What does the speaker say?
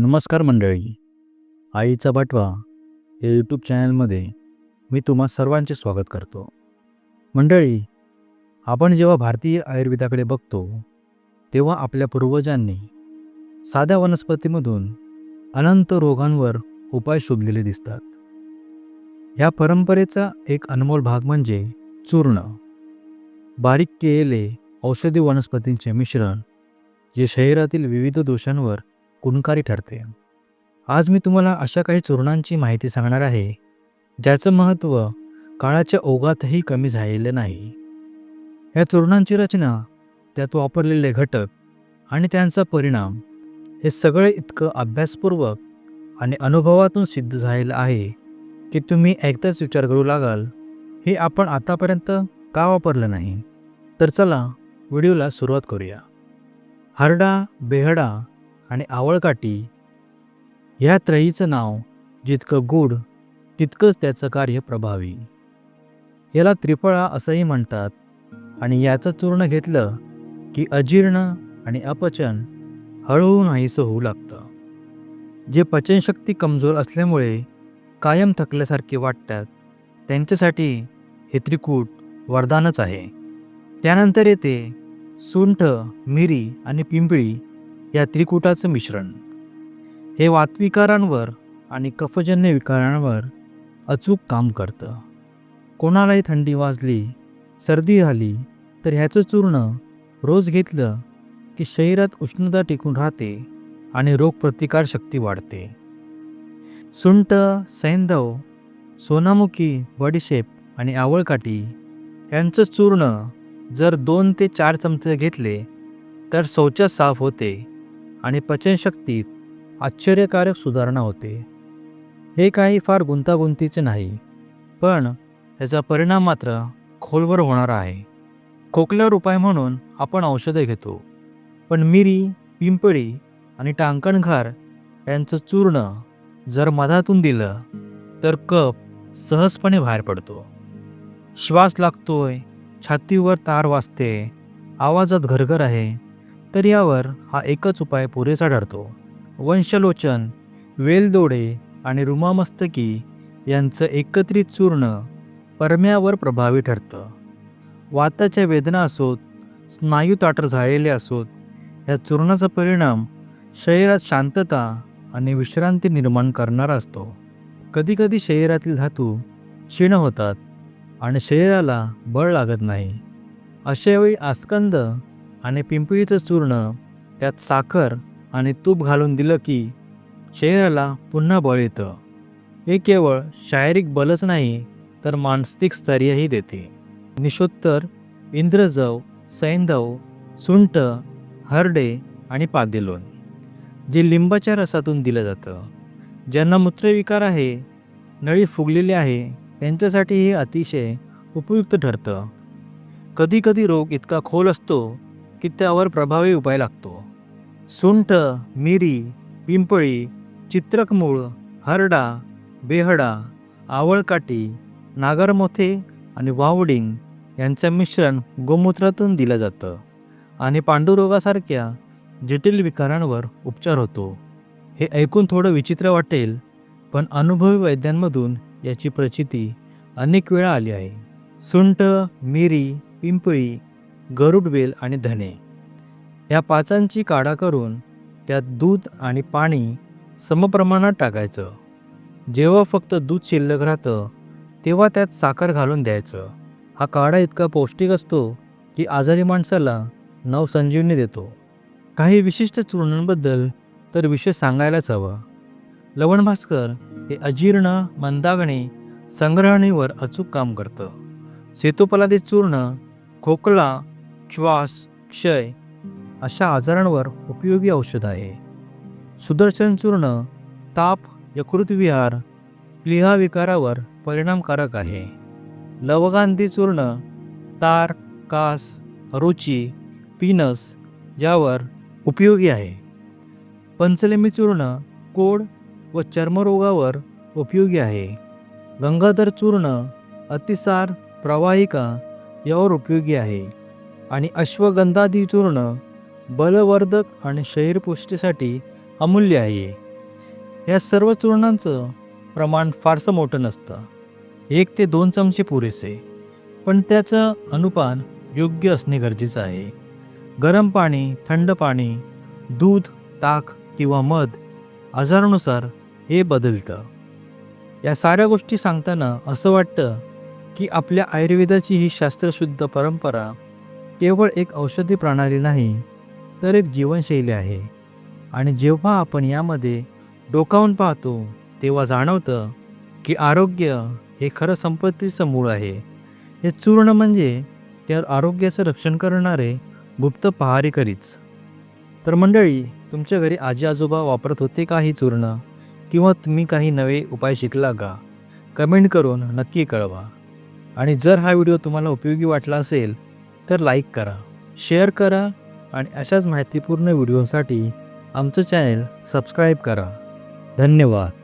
नमस्कार मंडळी. आईचा बाटवा या यूट्यूब चॅनलमध्ये मी तुम्हा सर्वांचे स्वागत करतो. मंडळी आपण जेव्हा भारतीय आयुर्वेदाकडे बघतो तेव्हा आपल्या पूर्वजांनी साध्या वनस्पतीमधून अनंत रोगांवर उपाय शोधलेले दिसतात. ह्या परंपरेचा एक अनमोल भाग म्हणजे चूर्ण. बारीक केलेले औषधी वनस्पतींचे मिश्रण जे शरीरातील विविध दोषांवर गुणकारी ठरते. आज मी तुम्हाला अशा काही चूर्णांची माहिती सांगणार आहे ज्याचं महत्त्व काळाच्या ओघातही कमी झालेलं नाही. या चूर्णांची रचना त्यात वापरलेले घटक आणि त्यांचा परिणाम हे सगळं इतकं अभ्यासपूर्वक आणि अनुभवातून सिद्ध झालेलं आहे की तुम्ही एकदाच विचार करू लागाल हे आपण आतापर्यंत का वापरलं नाही? तर चला व्हिडिओला सुरुवात करूया. हरडा बेहडा आणि आवळकाठी. ह्या त्रयीचं नाव जितकं गूढ तितकंच त्याचं कार्य प्रभावी. याला त्रिफळा असंही म्हणतात आणि याचं चूर्ण घेतलं की अजीर्ण आणि अपचन हळूहळू नाहीसं होऊ लागतं. जे पचनशक्ती कमजोर असल्यामुळे कायम थकल्यासारखे वाटतात त्यांच्यासाठी हे त्रिकूट वरदानच आहे. त्यानंतर येते सुंठ मिरी आणि पिंपळी या त्रिकुटाचं मिश्रण. हे वातविकारांवर आणि कफजन्य विकारांवर अचूक काम करतं. कोणालाही थंडी वाजली सर्दी झाली तर ह्याचं चूर्ण रोज घेतलं की शरीरात उष्णता टिकून राहते आणि रोगप्रतिकारशक्ती वाढते. सुंठ सैंधव सोनामुखी बडीशेप आणि आवळकाठी यांचं चूर्ण जर दोन ते चार चमचे घेतले तर शौचास साफ होते. आणि पचनशक्तीत आश्चर्यकारक सुधारणा होते. हे काही फार गुंतागुंतीचे नाही पण याचा परिणाम मात्र खोलवर होणार आहे. खोकल्यावर उपाय म्हणून आपण औषधं घेतो पण मिरी पिंपळी आणि टांकणघार यांचं चूर्ण जर मधातून दिलं तर कप सहजपणे बाहेर पडतो. श्वास लागतोय छातीवर तार वाजते आवाजात घरघर आहे. तर यावर हा एकच उपाय पुरेसा ठरतो. वंशलोचन वेलदोडे आणि रुमामस्तकी यांचं एकत्रित चूर्ण परम्यावर प्रभावी ठरतं. वाताच्या वेदना असोत स्नायू ताटर झालेले असोत या चूर्णाचा परिणाम शरीरात शांतता आणि विश्रांती निर्माण करणारा असतो. कधीकधी शरीरातील धातू क्षीण होतात आणि शरीराला बळ लागत नाही. अशावेळी आस्कंद आणि पिंपळीचं चूर्ण त्यात साखर आणि तूप घालून दिलं की शरीराला पुन्हा बळ येतं. हे केवळ शारीरिक बलच नाही तर मानसिक स्थैर्यही देते. निशोत्तर इंद्रजव सैंधव सुंठ हरडे आणि पादेलोन जे लिंबाच्या रसातून दिलं जातं. ज्यांना मूत्रविकार आहे नळी फुगलेली आहे त्यांच्यासाठी हे अतिशय उपयुक्त ठरतं. कधीकधी रोग इतका खोल असतो की त्यावर प्रभावी उपाय लागतो. सुंठ मिरी पिंपळी चित्रकमूळ हरडा बेहडा आवळकाठी नागरमोथे आणि वावडिंग यांचं मिश्रण गोमूत्रातून दिलं जातं आणि पांडुरोगासारख्या जटिल विकारांवर उपचार होतो. हे ऐकून थोडं विचित्र वाटेल पण अनुभवी वैद्यांमधून याची प्रचिती अनेक वेळा आली आहे. सुंठ मिरी पिंपळी गरुडवेल आणि धने. या पाचांची काढा करून त्यात दूध आणि पाणी समप्रमाणात टाकायचं. जेव्हा फक्त दूध शिल्लक राहतं तेव्हा त्यात साखर घालून द्यायचं. हा काढा इतका पौष्टिक असतो की आजारी माणसाला नवसंजीवनी देतो. काही विशिष्ट चूर्णांबद्दल तर विषय सांगायलाच हवं. लवण भास्कर हे अजीर्ण मंदागणे संग्रहणीवर अचूक काम करतं. सेतोपलादी चूर्ण खोकला श्वास क्षय अशा आजारांवर उपयोगी औषध आहे. सुदर्शन चूर्ण ताप यकृतविहार प्लिहा विकारावर परिणामकारक आहे. लवगांधी चूर्ण तार कास रुची पिनस यावर उपयोगी आहे. पंचलेमी चूर्ण कोड व चर्मरोगावर उपयोगी आहे. गंगाधर चूर्ण अतिसार प्रवाहिका यावर उपयोगी आहे. आणि अश्वगंधादी चूर्ण बलवर्धक आणि शरीरपुष्टीसाठी अमूल्य आहे. या सर्व चूर्णांचं प्रमाण फारसं मोठं नसतं. एक ते दोन चमचे पुरेसे. पण त्याचं अनुपान योग्य असणे गरजेचं आहे. गरम पाणी थंड पाणी दूध ताक किंवा मध आजारानुसार हे बदलतं. या साऱ्या गोष्टी सांगताना असं वाटतं की आपल्या आयुर्वेदाची ही शास्त्रशुद्ध परंपरा केवळ एक औषधी प्रणाली नाही तर एक जीवनशैली आहे. आणि जेव्हा आपण यामध्ये डोकावून पाहतो तेव्हा जाणवतं की आरोग्य हे खरं संपत्तीचं मूळ आहे. हे चूर्ण म्हणजे त्या आरोग्याचं रक्षण करणारे गुप्त पहारेकरीच. तर मंडळी तुमच्या घरी आजी आजोबा वापरत होते का ही चूर्ण? किंवा तुम्ही काही नवे उपाय शिकला का? कमेंट करून नक्की कळवा. आणि जर हा व्हिडिओ तुम्हाला उपयोगी वाटला असेल तर लाईक करा शेअर करा आणि अशाच माहितीपूर्ण व्हिडिओसाठी आमचं चॅनेल सबस्क्राईब करा. धन्यवाद.